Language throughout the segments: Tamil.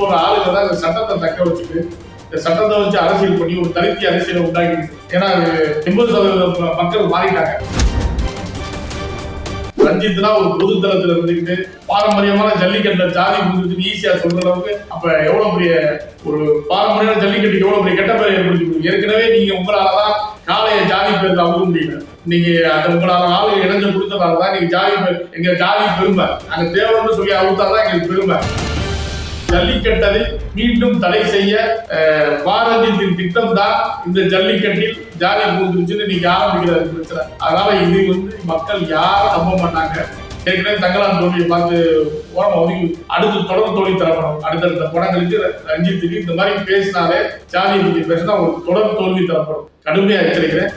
போற ஆளுங்க தான் இந்த சட்டத்தை தக்க வச்சுட்டு இந்த சட்டத்தை வச்சு அரசியல் பண்ணி ஒரு தலித்திய அரசியலை உண்டாக்கி ஏன்னா அது எண்பது சதவீத மக்கள் மாறிட்டாங்க. ரஞ்சித்னா ஒரு பொது தளத்துல இருந்துக்கிட்டு பாரம்பரியமான ஜல்லிக்கட்டுல ஜாதி புரிஞ்சுட்டு ஈஸியா சொல்ற அளவுக்கு அப்ப எவ்வளவு பெரிய ஒரு பாரம்பரியமான ஜல்லிக்கட்டுக்கு எவ்வளவு பெரிய கெட்ட பேரை ஏற்படுத்தி ஏற்கனவே நீங்க உங்களாலதான் காளைய ஜாதி பேர் அமுக முடியல. நீங்க அந்த உங்களால ஆளு இணைஞ்சு கொடுத்ததாலதான் நீங்க ஜாதி பேர் எங்க ஜாதி பெருமை. அங்க தேவைன்னு சொல்லி அவுத்தாதான் எங்களுக்கு பெருமை. ஜல்லிக்கட்டை மீண்டும் தடை செய்ய அஹ், பாரதியத்தின் திட்டம் தான் இந்த ஜல்லிக்கட்டில் ஜாலி பூந்துருச்சுன்னு நீங்க ஆரம்பிக்கிறது பிரச்சனை. அதனால இது வந்து மக்கள் யாரும் நம்ப மாட்டாங்க. ஏற்கனவே தங்கலாம் தோழியை பார்த்து ஓரமா ஒதுக்கி அடுத்து தொடர் தோல்வி தரப்படும். அடுத்தடுத்த படங்களுக்கு ரஞ்சித்துக்கு இந்த மாதிரி பேசினாலே ஜாதியை பற்றி பேசினா ஒரு தொடர் தோல்வி தரப்படும். கடுமையாக எச்சரிக்கிறேன்.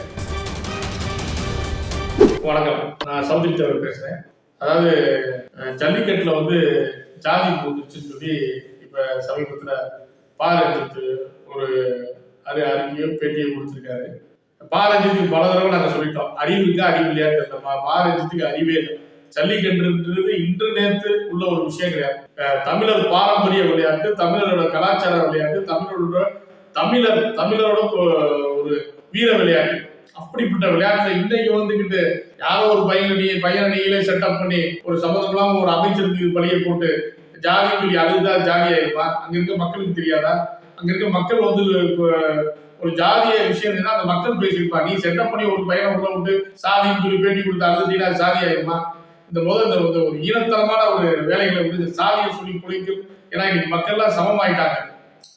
வணக்கம். நான் சௌத்ரி தேவர் பேசுறேன். அதாவது ஜல்லிக்கட்டில் வந்து ஜாதி பூந்துச்சுன்னு சொல்லி இப்ப சமீபத்துல பாரஞ்சித்து ஒரு அறி அறிக்கையோ பேட்டியோ கொடுத்துருக்காரு. பாரஞ்சித்துக்கு பல தடவை நாங்க சொல்லிட்டோம். அறிவு இருக்கா அறிவு இல்லையா தெரியலமா பா- அறிவே இல்லை. ஜல்லிக்கட்டுன்றது இன்று நேற்று உள்ள ஒரு விஷயம் கிடையாது. தமிழர் பாரம்பரிய விளையாட்டு தமிழரோட கலாச்சார விளையாட்டு தமிழரோட தமிழர் தமிழரோட ஒரு வீர விளையாட்டு. அப்படிப்பட்ட விளையாட்டுல இன்னைக்கு வந்துகிட்டு யாரோ ஒரு பையனடியை பையனடியிலே செட்டப் பண்ணி ஒரு சம்மந்தம் இல்லாம ஒரு அமைச்சருக்கு பழிய போட்டு ஜாதி சொல்லி அழுதா ஜாதி இருப்பான் அங்க இருக்க மக்களுக்கு தெரியாதா? அங்க இருக்க மக்கள் வந்து ஒரு ஜாதிய விஷயம் என்னன்னா அந்த மக்கள் பேசியிருப்பா. நீ செட்டப் பண்ணி ஒரு பையனை உள்ள விட்டு சாதின்னு சொல்லி பேட்டி கொடுத்து அழுதுட்டீங்கன்னா அது ஜாதி ஆயிருமா? இந்த முதல் இந்த வந்து ஒரு ஈனத்தனமான ஒரு வேலைகளை வந்து சாதியை சொல்லி குறைக்கும் ஏன்னா இன்னைக்கு மக்கள்லாம் சமமாயிட்டாங்க.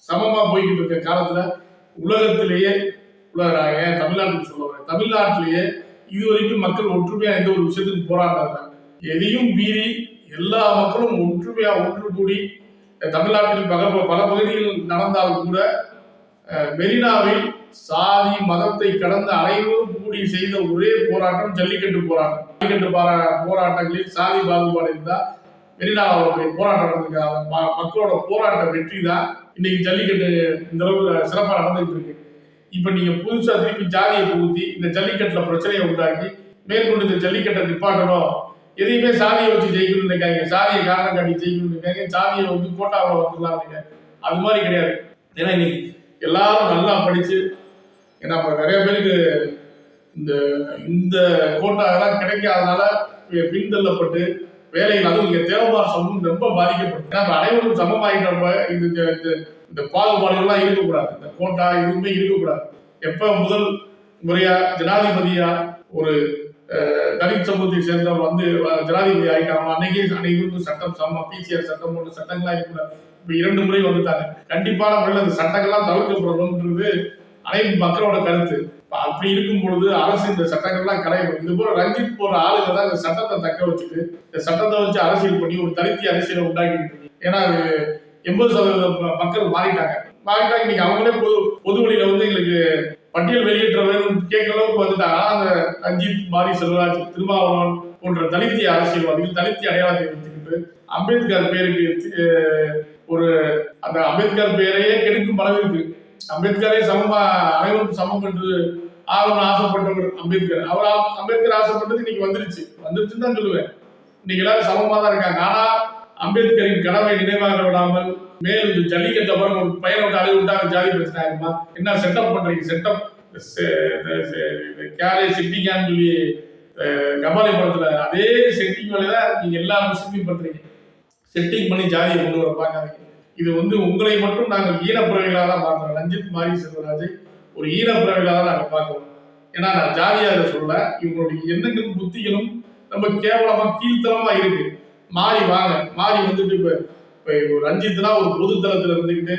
சமமா போய்கிட்டு இருக்க காலத்துல உலகத்திலேயே உலக தமிழ்நாட்டுக்கு சொல்ல வரேன். தமிழ்நாட்டிலேயே இதுவரைக்கும் மக்கள் ஒற்றுமையா எந்த ஒரு விஷயத்துக்கு போராடுறாங்க எதையும் மீறி எல்லா மக்களும் ஒற்றுமையா ஒன்று கூடி தமிழ்நாட்டில் பல பல பகுதிகள் நடந்தால் கூட மெரினாவில் சாதி மதத்தை கடந்த அனைவரும் கூடி செய்த ஒரே போராட்டம் ஜல்லிக்கட்டு போராட்டம். ஜல்லிக்கட்டு போராட்டங்களில் சாதி பாகுபாடு இருந்தா மெரினாவுடைய போராட்டம் நடந்திருக்காங்க ம- மக்களோட போராட்ட வெற்றி தான் இன்னைக்கு ஜல்லிக்கட்டு இந்த அளவுக்கு சிறப்பாக நடந்துகிட்டு இருக்கு. இப்ப நீங்க புதுசா திருப்பி ஜாதியை புகுத்தி இந்த ஜல்லிக்கட்டுல பிரச்சனையை உண்டாக்கி மேற்கொண்டு இந்த ஜல்லிக்கட்டை நிப்பாட்டணும். எதையுமே சாதியை வச்சு ஜெயிக்கணும்னு இருக்காங்க சாதியை காரணம் காட்டி ஜெயிக்கணும்னு இருக்காங்க சாதியை வந்து கோட்டாவில் வந்துடலாம் அது மாதிரி கிடையாது. ஏன்னா இன்னைக்கு எல்லாரும் நல்லா படிச்சு ஏன்னா இப்ப நிறைய பேருக்கு இந்த இந்த கோட்டாலாம் கிடைக்காதனால பின்தள்ளப்பட்டு வேலைகள் அதுவும் இங்க தேவமார் சமூகம் ரொம்ப பாதிக்கப்படும். ஏன்னா இப்ப அனைவரும் சமமாகிட்டப்ப இது இந்த- இந்த- பாகுபாடுகள்லாம் இருக்கக்கூடாது. இந்த கோட்டா எதுவுமே இருக்கக்கூடாது. எப்ப முதல் முறையா ஜனாதிபதியா ஒரு தலித் சமூகத்தை சேர்ந்தவர் வந்து ஜனாதிபதி ஆகிட்டாங்க அன்னைக்கே அனைவருக்கும் சட்டம் சமம் பிசிஆர் சட்டம் போன்ற சட்டங்கள்லாம் இருக்கக்கூடாது. இப்ப இரண்டு முறை வந்துட்டாங்க. கண்டிப்பான முறையில் அந்த சட்டங்கள்லாம் தவிர்க்கப்படணும்ன்றது அனைத்து மக்களோட கருத்து. அப்படி இருக்கும் பொழுது அரசு இந்த சட்டங்கள்லாம் கலையும் இது போல ரஞ்சித் போற ஆளுங்க தான் இந்த சட்டத்தை தக்க வச்சுட்டு இந்த சட்டத்தை வச்சு அரசியல் பண்ணி ஒரு தனித்தி அரசியலை உண்டாக்கிட்டு ஏன்னா அது எண்பது சதவீதம் மக்கள் மாறிட்டாங்க. மாறிட்டாங்க இன்னைக்கு அவங்களே பொது பொது வழியில வந்து எங்களுக்கு பட்டியல் வெளியேற்ற வேணும் கேட்கிற அளவுக்கு வந்துட்டாங்க. அந்த ரஞ்சித் மாரி செல்வராஜ் திருமாவளவன் போன்ற தலித்திய அரசியல்வாதிகள் தலித்திய அடையாளத்தை வைத்துக்கிட்டு அம்பேத்கர் பேருக்கு ஒரு அந்த அம்பேத்கர் பேரையே கெடுக்கும் அளவிற்கு அம்பேத்கரை சமமா அனைவரும் சமம் என்று ஆகணும்னு ஆசைப்பட்டவர் அம்பேத்கர். அவர் ஆ- அம்பேத்கர் ஆசைப்பட்டது இன்னைக்கு வந்துருச்சு. வந்துருச்சுன்னு தான் சொல்லுவேன். இன்னைக்கு எல்லாரும் சமமா தான் இருக்காங்க. ஆனா அம்பேத்கரின் கனவை நினைவாக விடாமல் மேலும் இந்த ஜல்லிக்கட்டை அப்புறம் ஒரு பையனோட விட்டு விட்டாங்க ஜாதி பிரச்சனை ஆயிருமா? என்ன செட்டப் பண்றீங்க? செட்டப் கேரே செட்டிங்கான்னு சொல்லி கபாலி படத்துல அதே செட்டிங் வேலையை தான் நீங்க எல்லா விஷயத்தையும் பண்றீங்க. செட்டிங் பண்ணி ஜாதியை கொண்டு வர பார்க்காதீங்க. இது வந்து உங்களை மட்டும் நாங்கள் ஈனப்புறவைகளாக தான் பார்க்கிறோம் ரஞ்சித் மாரி செல்வராஜை ஒரு ஈனப்புறவைகளாக தான் நாங்கள் பார்க்கிறோம். ஏன்னா நான் ஜாதியாக சொல்ல இவங்களுடைய எண்ணங்களும் புத்திகளும் ரொம்ப கேவலமாக கீழ்த்தனமாக இருக்கு. மாறி வாங்க. மாறி வந்துட்டு இப்போ இப்போ ஒரு ரஞ்சித்னா ஒரு பொது இருந்துக்கிட்டு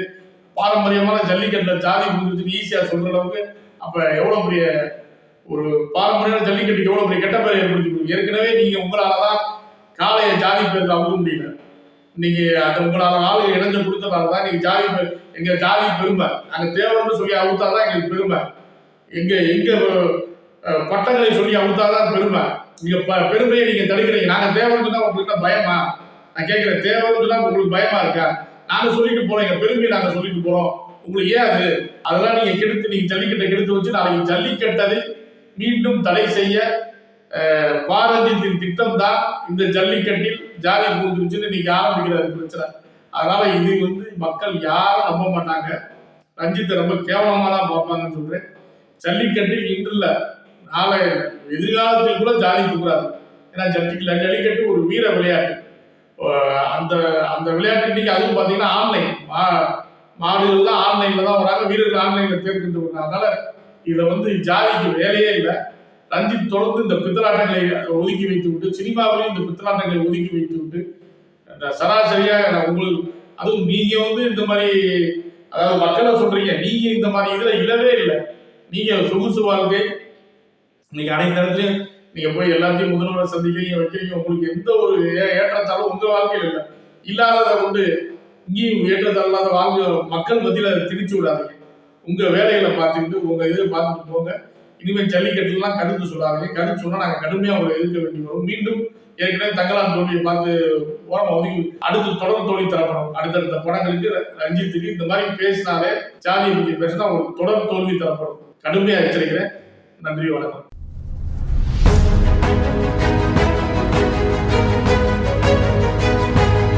பாரம்பரியமான ஜல்லிக்கட்டில் ஜாதி புரிஞ்சுட்டு ஈஸியாக சொல்கிற அளவுக்கு அப்போ எவ்வளோ பெரிய ஒரு பாரம்பரியமான ஜல்லிக்கட்டுக்கு எவ்வளோ பெரிய கெட்ட பேர் ஏற்படுத்தி ஏற்கனவே உங்களால் தான் காளைய ஜாதி பேருக்கு அவுக்க முடியல. நீங்க அந்த உங்களால ஆளு இணைஞ்சு கொடுத்ததால தான் நீங்க ஜாதி எங்கள் எங்க ஜாதி பெருமை. நாங்க தேவர்னு சொல்லி அவுத்தாதான் எங்களுக்கு பெருமை. எங்க எங்க பட்டங்களை சொல்லி அவுத்தாதான் பெருமை. நீங்க ப- பெருமையை நீங்க தடுக்கிறீங்க. நாங்க தேவர்னு தான் உங்களுக்கு பயமா? நான் கேட்கிறேன் தேவர்னு தான் உங்களுக்கு பயமா இருக்கா? நாங்க சொல்லிட்டு போறோம். எங்க பெருமையை நாங்க சொல்லிட்டு போறோம். உங்களுக்கு ஏன் அது? அதெல்லாம் நீங்க கெடுத்து நீங்க ஜல்லிக்கட்டை கெடுத்து வச்சு நாளைக்கு ஜல்லிக்கட்டதை மீண்டும் தடை செய்ய அஹ், பாரதியத்தின் திட்டம் தான் இந்த ஜல்லிக்கட்டில் ஜாதி பூந்துருச்சுன்னு இன்னைக்கு ஆரம்பிக்கிற பிரச்சனை. அதனால இது வந்து மக்கள் யாரும் நம்ப மாட்டாங்க. ரஞ்சித்தை ரொம்ப கேவலமாக தான் பார்ப்பாங்கன்னு சொல்றேன். ஜல்லிக்கட்டு இன்று இல்லை நாளை எதிர்காலத்தில் கூட ஜாதி கூடாது. ஏன்னா ஜல்லிக்கல ஜல்லிக்கட்டு ஒரு வீர விளையாட்டு. அந்த அந்த விளையாட்டு இன்னைக்கு அதுவும் பார்த்தீங்கன்னா ஆன்லைன். மா மாடுகள்லாம் ஆன்லைனில் தான் வராங்க வீரர்கள் ஆன்லைனில் தேர்ந்தெடுத்து அதனால இதில் வந்து ஜாதிக்கு வேலையே இல்லை. ரஞ்சித் தொடர்ந்து இந்த பித்தலாட்டங்களை ஒதுக்கி வைத்து விட்டு சினிமாவிலையும் இந்த பித்தலாட்டங்களை ஒதுக்கி வைத்து விட்டு இந்த சராசரியாக உங்களுக்கு அதுவும் நீங்க வந்து இந்த மாதிரி அதாவது மக்களை சொல்றீங்க நீங்க இந்த மாதிரி இதுல இல்லவே இல்லை. நீங்க சொகுசு வாழ்க்கை நீங்க அனைத்து இடத்துலயும் நீங்க போய் எல்லாத்தையும் முதல்வரை சந்திக்கிறீங்க வைக்கிறீங்க உங்களுக்கு எந்த ஒரு ஏ- ஏற்றத்தாலும் உங்க வாழ்க்கையில் இல்லை. இல்லாததை கொண்டு இங்கேயும் ஏற்றத்தாழ் இல்லாத வாழ்க்கை மக்கள் மத்தியில் அதை திணிச்சு விடாதீங்க. உங்க வேலைகளை பார்த்துக்கிட்டு உங்க இதை பார்த்துட்டு போங்க. இனிமேல் ஜல்லிக்கட்டுலாம் கருத்து சொல்லாதீங்க. கருத்து சொன்னா நாங்க கடுமையா அவரை எதிர்க்க வேண்டி வரும். மீண்டும் ஏற்கனவே தங்கலான் தோழியை பார்த்து ஓரம் ஒதுக்கி அடுத்து தொடர் தோல்வி தரப்படும். அடுத்தடுத்த படங்களுக்கு ரஞ்சித்துக்கு இந்த மாதிரி பேசினாலே ஜாதியை பற்றி பேசினா அவங்களுக்கு தொடர் தோல்வி தரப்படும். கடுமையா எச்சரிக்கிறேன். நன்றி வணக்கம்.